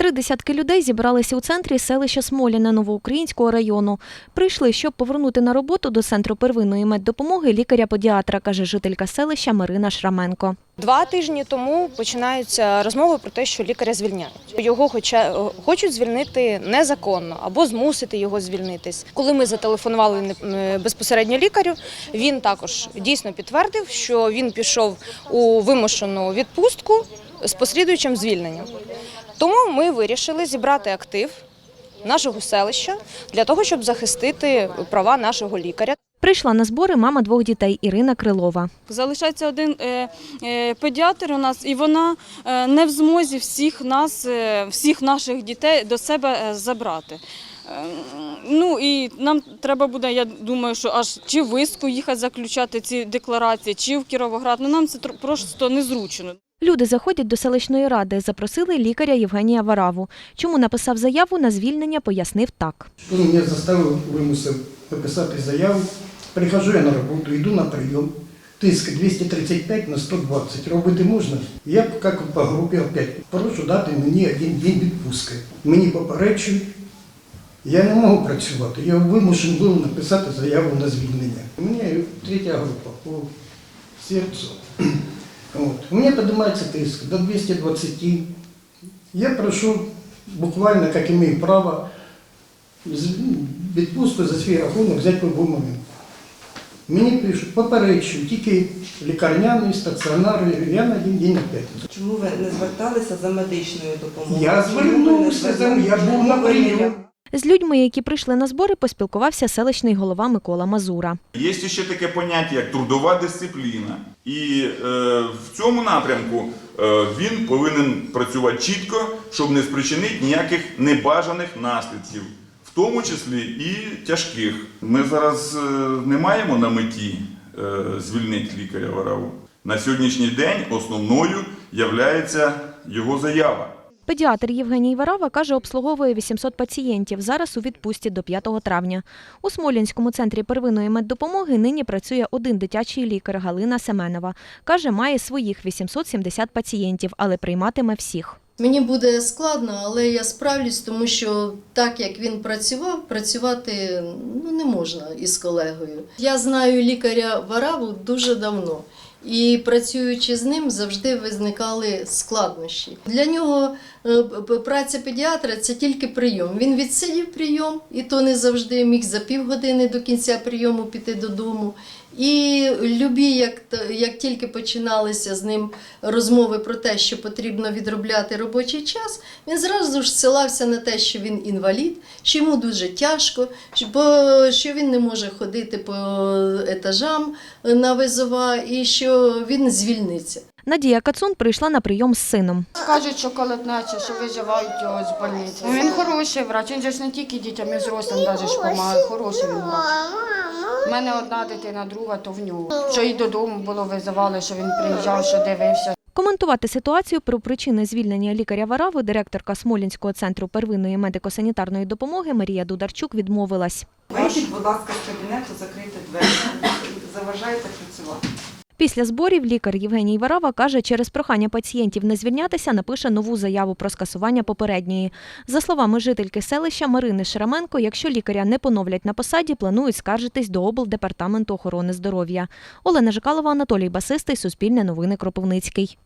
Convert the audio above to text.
Три десятки людей зібралися у центрі селища Смоляне Новоукраїнського району. Прийшли, щоб повернути на роботу до центру первинної меддопомоги лікаря-педіатра, каже жителька селища Марина Шраменко. Два тижні тому починаються розмови про те, що лікаря звільняють. Його хоча хочуть звільнити незаконно або змусити його звільнитись. Коли ми зателефонували е, безпосередньо лікарю, він також дійсно підтвердив, що він пішов у вимушену відпустку з послідуючим звільненням. Тому ми вирішили зібрати актив нашого селища для того, щоб захистити права нашого лікаря. Прийшла на збори мама двох дітей Ірина Крилова. Залишається один е, е, педіатр у нас, і вона е, не в змозі всіх нас, всіх наших дітей до себе забрати. Ну і нам треба буде, я думаю, що аж чи в Виску їхати заключати ці декларації, чи в Кіровоград. Ну нам це просто незручно. Люди заходять до селищної ради, запросили лікаря Євгенія Вараву. Чому написав заяву на звільнення, пояснив так. Он меня заставил, вымусил написать заяву. Прихожу я на роботу, йду на прийом. Тиск 235 на 120. Робити можна? Я як по групі опять прошу дати мені один день відпустки. Мені попереджують. Я не можу працювати. Я вимушений був написати заяву на звільнення. У мене третя група по серцю. От. У мене піднімається тиск до 220. Я прошу буквально, як имею право, відпустку за свій рахунок взяти в будь-який момент. Мені пишуть, попереджую, тільки лікарняний, стаціонар, я на один день п'ятницю. Чому ви не зверталися за медичною допомогою? Я звернувся, я був на прийом. З людьми, які прийшли на збори, поспілкувався селищний голова Микола Мазура. Є ще таке поняття, як трудова дисципліна. І е, в цьому напрямку е, він повинен працювати чітко, щоб не спричинити ніяких небажаних наслідків, в тому числі і тяжких. Ми зараз е, не маємо на меті е, звільнити лікаря Вараву. На сьогоднішній день основною є його заява. Педіатр Євгеній Варава каже, обслуговує 800 пацієнтів. Зараз у відпустці до 5 травня. У Смолянському центрі первинної меддопомоги нині працює один дитячий лікар Галина Семенова. Каже, має своїх 870 пацієнтів, але прийматиме всіх. Мені буде складно, але я справлюсь, тому що так як він працював, працювати ну, не можна із колегою. Я знаю лікаря Вараву дуже давно. І працюючи з ним, завжди виникали складнощі. Для нього е, праця педіатра це тільки прийом. Він відсидів прийом, і то не завжди міг за півгодини до кінця прийому піти додому. І любі, як, то- як тільки починалися з ним розмови про те, що потрібно відробляти робочий час, він зразу ж ссилався на те, що він інвалід, що йому дуже тяжко, що- бо- що він не може ходити по етажам на визова і що він звільниться. Надія Кацун прийшла на прийом з сином. Кажуть, що колотнече, що виживають його з больниці. Він хороший врач, він же ж не тільки дітям, і взрослим навіть допомагає. Хороший він врач. У мене одна дитина, друга, то в нього. Що і додому було визивали, що він приїжджав, що дивився. Коментувати ситуацію про причини звільнення лікаря Варави директорка Смолінського центру первинної медико-санітарної допомоги Марія Дударчук відмовилась. Вийдіть, будь ласка, з кабінету, закрийте двері. Заважаєте працювати. Після зборів лікар Євгеній Варава каже, через прохання пацієнтів не звільнятися, напише нову заяву про скасування попередньої. За словами жительки селища Марини Шраменко, якщо лікаря не поновлять на посаді, планують скаржитись до облдепартаменту охорони здоров'я. Олена Жикалова, Анатолій Басистий, Суспільне новини Кропивницький.